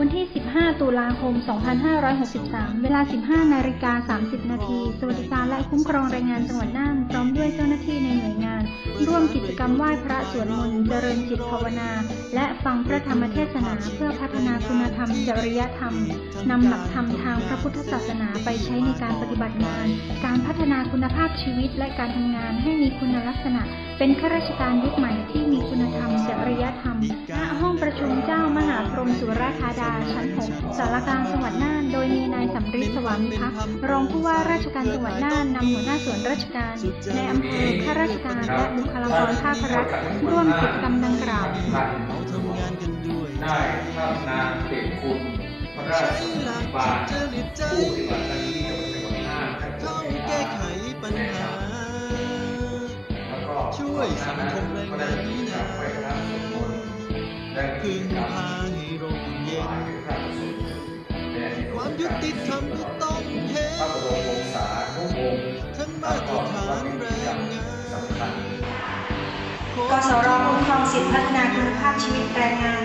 วันที่ 15 ตุลาคม 2563 เวลา 15 นาฬิกา 30 นาที สวัสดิการและคุ้มครองแรงงานจังหวัดน่าน พร้อมด้วยเจ้าหน้าที่ในหน่วยงาน ร่วมกิจกรรมไหว้พระสวดมนต์เจริญจิตภาวนา และฟังพระธรรมเทศนาเพื่อพัฒนาคุณธรรม จริยธรรม นำหลักธรรมทางพระพุทธศาสนาไปใช้ในการปฏิบัติงาน การพัฒนาคุณภาพชีวิตและการทำงานให้มีคุณลักษณะ เป็นข้าราชการยุคใหม่ที่มีคุณธรรม จริยธรรมณห้อง ประชุมเจ้ามหาพรหมสุราธาดาชั้น6สารกลางจังหวัดน่าน โดยมีนายสำริดสวามิภักดิ์รองผู้ว่าราชการจังหวัดน่านนำหัวหน้าส่วนราชการในอำเภอข้าราชการและบุคลากรภาครัฐร่วมกิจกรรมดังกล่าวท่านเราทำงานกันด้วยได้พัฒนาเด็กคุณพระราชบาลจริตใจผู้ปฏิบัติหน้าที่จังหวัดน่านเข้าแก้ไขปัญหา ช่วยสังคมแรงงานนี้นาไปพระ พึ่งพาให้เราอุ่นเย็น ความยุติธรรมก็ต้องเห็นทั้งมาตรฐานแรงงานกสรคุ้มครองสิทธิพัฒนาคุณภาพชีวิตแรงงาน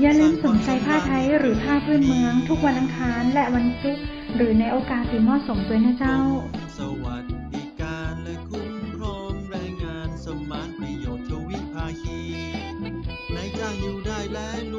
อย่าลืมสนใจผ้าไทยหรือผ้าพื้นเมือง ทุกวันอังคารและวันพุธหรือในโอกาสที่เหมาะสมด้วยนะเจ้าสวัส you die blind